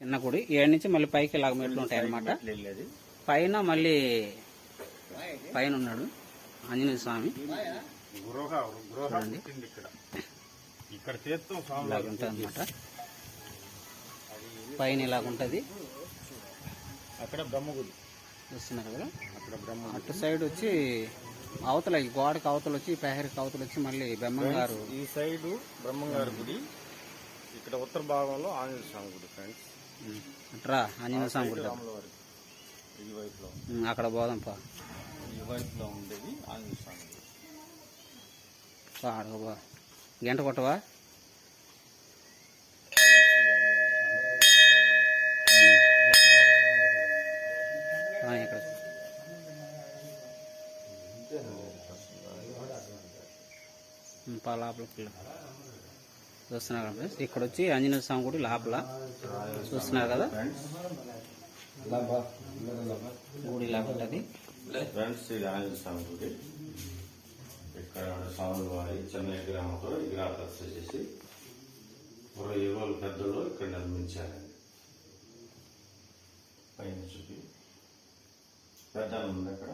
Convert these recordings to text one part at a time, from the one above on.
చిన్న గుడి ఏడు నుంచి మళ్ళీ పైకి ఇలాగ మెట్లు ఉంటాయి వెళ్ళేది. పైన మళ్ళీ పైన ఉన్నాడు ఆంజనేయ స్వామి. ఇలాగ ఉంటుంది అనమాట పైన ఇలాగ ఉంటుంది. అక్కడ బ్రహ్మగుడి. చూస్తున్నారు కదా? అక్కడ బ్రహ్మ అటు సైడ్ వచ్చి అవతల ఈ గోడకి అవతల వచ్చి ప్రహరికి అవతల వచ్చి మళ్ళీ బెమ్మంగారు ఈ సైడ్ బ్రహ్మంగారి గుడి. ఇక్కడ ఉత్తర భాగంలో ఆంజనేయ స్వామి గుడి ఫ్రెండ్స్ అట్రా ఆంజనేయ స్వామి గుడి ఈ వైపులో అక్కడ పోదాంపా. ఈ వైపులో ఉండేది ఆంజనేయ స్వామి గంట కొట్టవా ఇక్కడ. ఉమ్, పిల్ల చూస్తున్నారు కదా ఫ్రెండ్స్? ఇక్కడ వచ్చి ఆంజనేయ స్వామి గుడి లోపల చూస్తున్నారు కదా? గుడి ఉంటుంది ఫ్రెండ్స్ ఇది ఆంజనేయ స్వామి గుడి. ఇక్కడ స్వాముల వారి చిన్న విగ్రహంతో విగ్రహ చేసి ఒక యుగోలు పెద్దలు ఇక్కడ నిర్మించారండి పైన చూపి. పెద్ద ఉంది అక్కడ.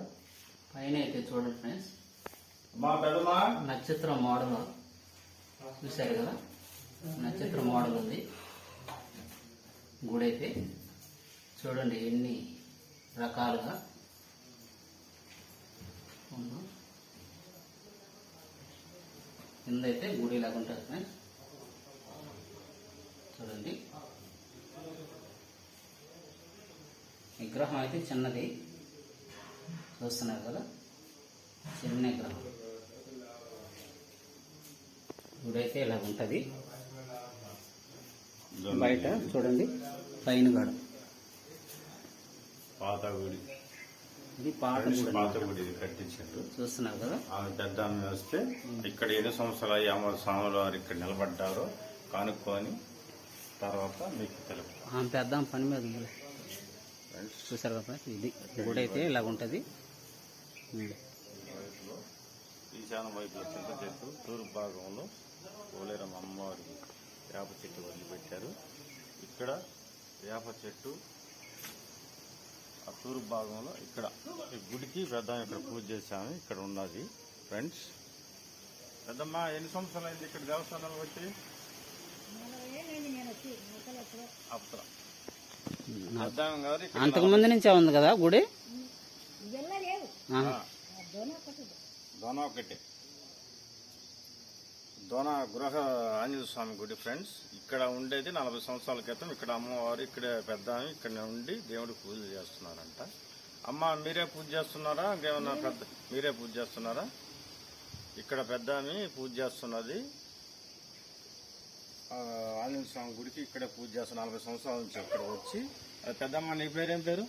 పైన అయితే చూడండి ఫ్రెండ్స్. మా పెద్దమా నక్షత్రం మోడల్ చూశారు కదా నక్షత్ర మోడల్ ఉంది గుడి అయితే చూడండి ఎన్ని రకాలుగా ఉందో. కింద అయితే గుడి లాగా ఉంటుంది ఫ్రెండ్స్. చూడండి. విగ్రహం అయితే చిన్నది. చూస్తున్నారు కదా? చిన్న విగ్రహం. గుడి అయితే ఇలా ఉంటుంది బయట చూడండి. పైన గడ పాత గుడి. ఇది పాత పాత గుడి ఇది కట్టించారు. చూస్తున్నారు కదా? ఆమె పెద్ద ఆమె వస్తే ఇక్కడ ఎన్ని సంవత్సరాలు యామ స్వాముల వారు ఇక్కడ నిలబడ్డారో కనుక్కొని తర్వాత మీకు తెలుపు ఆమె పెద్ద పని మీద చూసారు కదా? ఇది గుడి అయితే ఇలా ఉంటుంది. ఈశాన్య వైపులో చింత చెట్టు తూర్పు భాగంలో పోలేరం అమ్మవారి వేప చెట్టు వదిలిపెట్టారు. ఇక్కడ వేప చెట్టు ఆ తూర్పు భాగంలో ఇక్కడ ఈ గుడికి పెద్ద ఇక్కడ పూజ చేశాము. ఇక్కడ ఉన్నది. ఫ్రెండ్స్ పెద్దమ్మ ఎన్ని సంవత్సరాలు అయింది ఇక్కడ దేవస్థానాలు బట్టి పెద్దమ్మ ఇక్కడ అంతకు ముందు నుంచే ఉంది కదా గుడి. దోన ఒకటి. దోన గృహ ఆంజనేయ స్వామి గుడి ఫ్రెండ్స్ ఇక్కడ ఉండేది నలభై సంవత్సరాల క్రితం. ఇక్కడ అమ్మవారు ఇక్కడ పెద్ద ఇక్కడ ఉండి దేవుడికి పూజ చేస్తున్నారంట. అమ్మ మీరే పూజ చేస్తున్నారా? ఇంకేమన్నా పెద్ద మీరే పూజ చేస్తున్నారా? ఇక్కడ పెద్ద పూజ చేస్తున్నది. ఆంజనేయ స్వామి గుడికి ఇక్కడే పూజ చేస్తున్న నలభై సంవత్సరాల నుంచి ఇక్కడ వచ్చి. పెద్దమ్మ నీ పేరేం పేరు?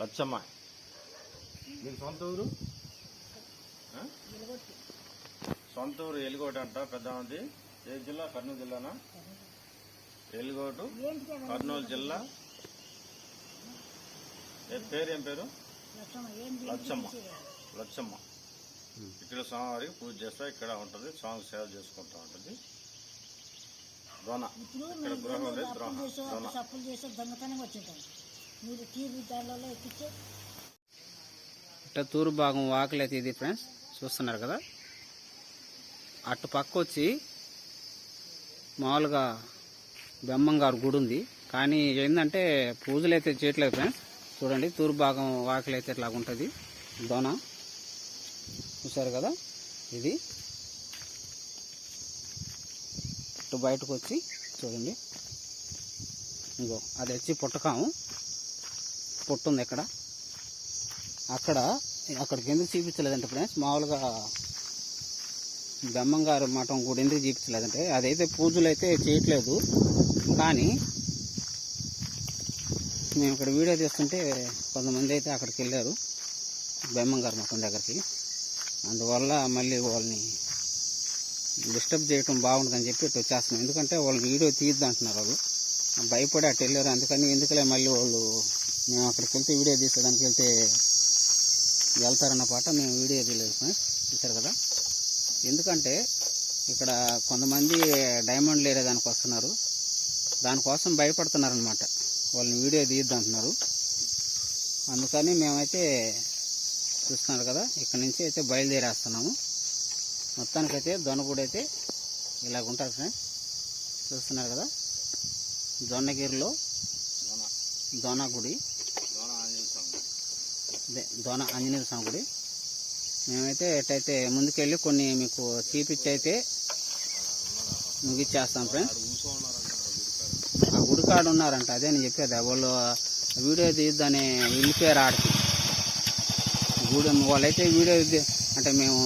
లచ్చమ్మ. మీకు సొంత ఊరు? సొంత ఊరు ఎలుగోటు అంట పెద్దమంది ఏ జిల్లా? కర్నూలు జిల్లానా? ఎలుగోటు కర్నూలు జిల్లా. ఏ పేరు ఏం పేరు? లచ్చమ్మ. లచ్చమ్మ. ఇక్కడ స్వామివారికి పూజ చేస్తా ఇక్కడ ఉంటుంది. స్వామి సేవ చేసుకుంటా ఉంటుంది. దోన ఇక్కడ గృహం లేదు ద్రోహ దోన తప్పులు చేస్తే దొంగతనం వచ్చింటాం మీరు తీరు దానిలో ఎక్కించే ఇట్లా తూర్పు భాగం వాకిలి అయితే ఇది ఫ్రెండ్స్ చూస్తున్నారు కదా? అటు పక్క వచ్చి మామూలుగా బెమ్మంగారు గుడి ఉంది. కానీ ఏంటంటే పూజలు అయితే చేయట్లేదు ఫ్రెండ్స్. చూడండి తూర్పు భాగం వాకిలి అయితే ఇట్లా ఉంటుంది. దోన. చూసారు కదా? ఇది. ఇటు బయటకు వచ్చి చూడండి. ఇంకో అది వచ్చి పుట్టకాము. పుట్టుంది ఇక్కడ అక్కడ అక్కడికి ఎందుకు చూపించలేదంటే ఫ్రెండ్స్ మామూలుగా బెమ్మంగారు మఠం కూడా ఎందుకు చూపించలేదంటే అదైతే పూజలు అయితే చేయట్లేదు. కానీ మేము ఇక్కడ వీడియో తీస్తుంటే కొంతమంది అయితే అక్కడికి వెళ్ళారు బెమ్మంగారు మఠం దగ్గరికి. అందువల్ల మళ్ళీ వాళ్ళని డిస్టర్బ్ చేయటం బాగుంటుందని చెప్పి ఇటు వచ్చేస్తున్నాం. ఎందుకంటే వాళ్ళు వీడియో తీయద్దు అంటున్నారు వాళ్ళు. భయపడి అటు వెళ్ళారు. అందుకని ఎందుకులే మళ్ళీ వాళ్ళు మేము అక్కడికి వెళ్తే వీడియో తీసేదానికి వెళ్తే వెళ్తారన్న పాట మేము వీడియో తీయలేదు. సార్ చూసారు కదా? ఎందుకంటే ఇక్కడ కొంతమంది డైమండ్ లేరేదానికి వస్తున్నారు. దానికోసం భయపడుతున్నారనమాట వాళ్ళని వీడియో తీయద్దంటున్నారు అందుకని మేమైతే చూస్తున్నారు కదా ఇక్కడ నుంచి అయితే బయలుదేరేస్తున్నాము. మొత్తానికైతే దొనగూడ అయితే ఇలాగ ఉంటుంది ఫ్రెండ్స్ చూస్తున్నారు కదా దొన్నగిరిలో దోన గుడి. దోన ఆంజనేయ స్వామి గుడి. మేమైతే ఎట్టయితే ముందుకెళ్ళి కొన్ని మీకు చూపించి అయితే ముగిచ్చేస్తాం ఫ్రెండ్స్ ఆ గుడికాడ ఉన్నారంట అదే నేను చెప్పేది. వాళ్ళు వీడియో తీద్దని వెళ్ళిపోయారు ఆడికి. గుడి వాళ్ళైతే వీడియో అంటే మేము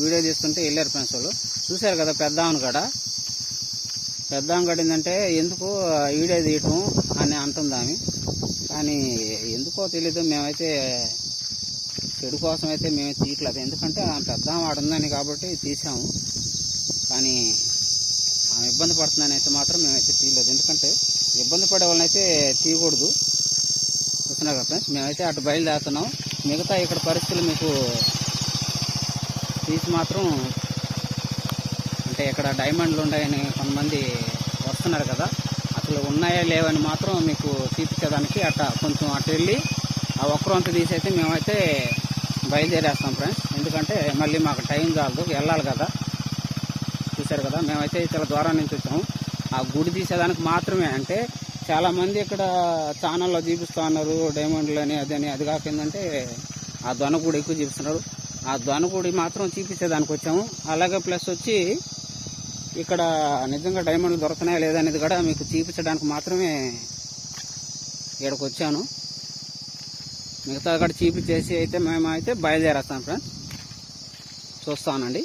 వీడియో తీసుకుంటే వెళ్ళారు ఫ్రెండ్స్ వాళ్ళు. చూశారు కదా పెద్ద కాడ. పెద్ద ఆమె కాడ ఏంటంటే ఎందుకు వీడియో తీయటం అని అంటుంది ఆమె కానీ ఎందుకో తెలీదు మేమైతే చెడు కోసం అయితే మేము తీయట్లేదు. ఎందుకంటే ఆమె పెద్ద ఆమె ఉందని కాబట్టి తీసాము కానీ ఆమె ఇబ్బంది పడుతుందని అయితే మాత్రం మేమైతే తీయలేదు. ఎందుకంటే ఇబ్బంది పడే వాళ్ళని అయితే తీయకూడదు. చూస్తున్నారు కదా ఫ్రెండ్స్ మేమైతే అటు బయలుదేరుతున్నాం. మిగతా ఇక్కడ పరిస్థితులు మీకు తీసి మాత్రం అంటే ఇక్కడ డైమండ్లు ఉన్నాయని కొంతమంది వస్తున్నారు కదా. అసలు ఉన్నాయా లేవని మాత్రం మీకు తీర్చేదానికి అట్ట కొంచెం అటు వెళ్ళి ఆ ఒక్కరంత తీసి అయితే మేమైతే బయలుదేరేస్తాం ఫ్రెండ్స్. ఎందుకంటే మళ్ళీ మాకు టైం చాలదు. వెళ్ళాలి కదా. చూశారు కదా? మేమైతే చాలా దూరం నుంచి వచ్చాము. ఆ గుడి తీసేదానికి మాత్రమే. అంటే చాలామంది ఇక్కడ ఛానల్లో చూపిస్తా ఉన్నారు. డైమండ్లు అని అదని. అది కాక ఏంటంటే ఆ దొనగుడి ఎక్కువ చూపిస్తున్నారు. ఆ గుడి మాత్రం చూపించేదానికి వచ్చాము. అలాగే ప్లస్ వచ్చి ఇక్కడ నిజంగా డైమండ్లు దొరుకుతున్నాయా లేదనేది కూడా మీకు చూపించడానికి మాత్రమే ఇక్కడికి వచ్చాను. మిగతా అక్కడ చీపులు చేసి అయితే మేము అయితే బయలుదేరేస్తాం ఫ్రెండ్స్ చూస్తానండి.